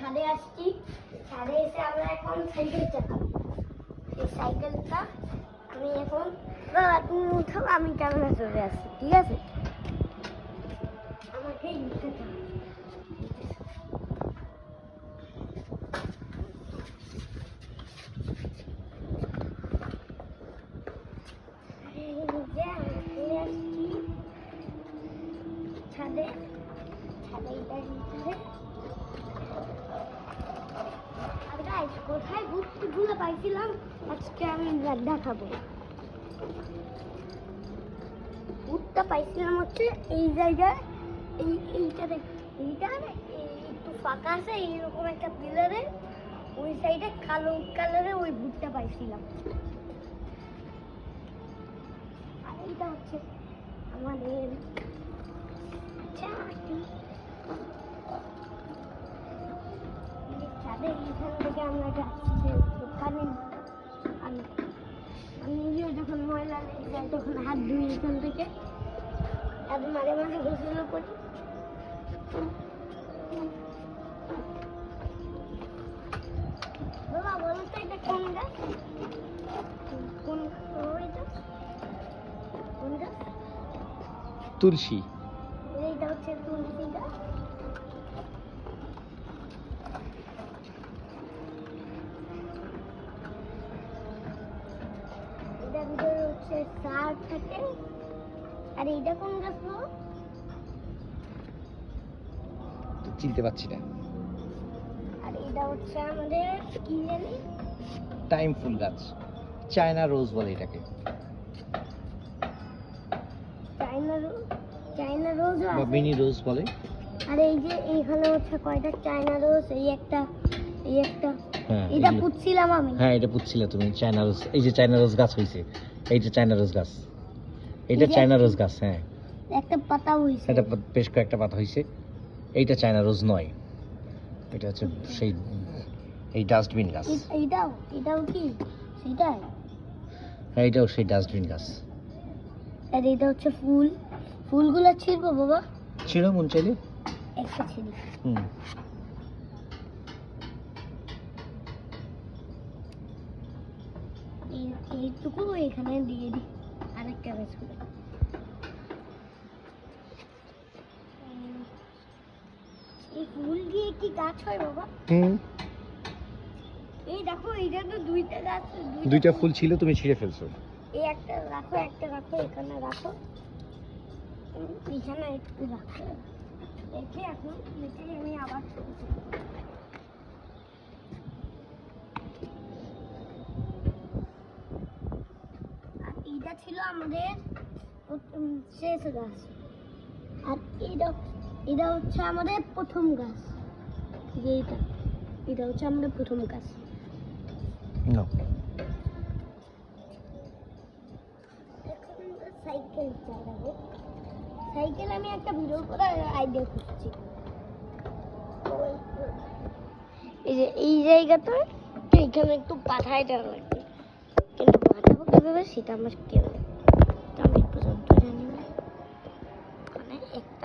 ছাদে আসছি। ছাদে এসে আমরা এখন সাইকেল চালাবো এই সাইকেলটা আমি এখন বাবা তুমি উঠো, আমি ক্যামেরা চলে আসছি, ঠিক আছে? আমাকে ছাদে। ছাদে এটা গাইস কোথায় ঘুরতে ঘুরে পাইছিলাম? আজকে আমি দেখাবো। ভূতটা পাইছিলাম হচ্ছে এই জায়গায়, এই এইটা দেখ, এইটা এই একটু ফাঁকা আছে, এইরকম একটা পিলারে, ওই সাইডে কালো কালারে ওই ভূতটা পাইছিলাম। আর এইটা হচ্ছে আমাদের আমি নিজেও যখন ময়লা লেগে যায় তখন হাত ধুই এখান থেকে। আর মাঝে মাঝে গোসলও করি। বাবা বলো তো এটা কোন গাছ? কোন ও এটা? কোন গাছ? তুলসী। এইটা হচ্ছে তুলসী গাছ। হচ্ছে সার থাকে। আর এইটা কোন গাছ? চিনতে পারছি না। আর এটা হচ্ছে আমাদের কি জানি? টাইম ফুল গাছ। চায়না রোজ বলে এটাকে। চাইনা রোজ চাইনা রোজ বা মিনি রোজ বলে। আর এই যে এইখানে হচ্ছে কয়টা চাইনা রোজ? এই একটা এই একটা এটা এগুলো- পুচ্ছিলাম আমি। হ্যাঁ এটা পুচ্ছিলে তুমি চায়না রোজ এই যে চায়না রোজ গাছ হয়েছে এইটা চায়না রোজ গাছ। এটা চায়না রোজ গাছ হ্যাঁ। একটা পাতা হইছে। এটা বেশ কয়েকটা পাতা হয়েছে এইটা চায়না রোজ নয়। এটা হচ্ছে সেই এই ডাস্টবিন গাছ। এইটাও এটাও কি? সেটাই? হ্যাঁ এটাও সেই ডাস্টবিন গাছ। আর এটা হচ্ছে ফুল। ফুলগুলো ছিড়বো বাবা? ছিল মন চাইলে। একটা ছিড়ি। হুম। এইটুকু এখানে দিয়ে দিই। আরেকটা করে এই ফুল দিয়ে কি গাছ হয় বাবা? হুম। এই দেখো এইটা তো দুইটা গাছ দুইটা ফুল। ছিল তুমি ছিঁড়ে ফেলছো। এই একটা রাখো একটা রাখো এখানে রাখো। এখানে একটু রাখো। রেখে এখন আমি আবার তুলছি। আর এইটা ছিল আমাদের শেষ গাছ। আর এটা এটা হচ্ছে আমাদের প্রথম গাছ। এই এইটা এটা হচ্ছে আমাদের প্রথম গাছ। সাইকেল চালাবো। সাইকেল আমি একটা ভিডিও করার আইডিয়া করছি এই যে এই জায়গাটা এখানে একটু পাঠায় দেওয়া লাগবে। necesitamos que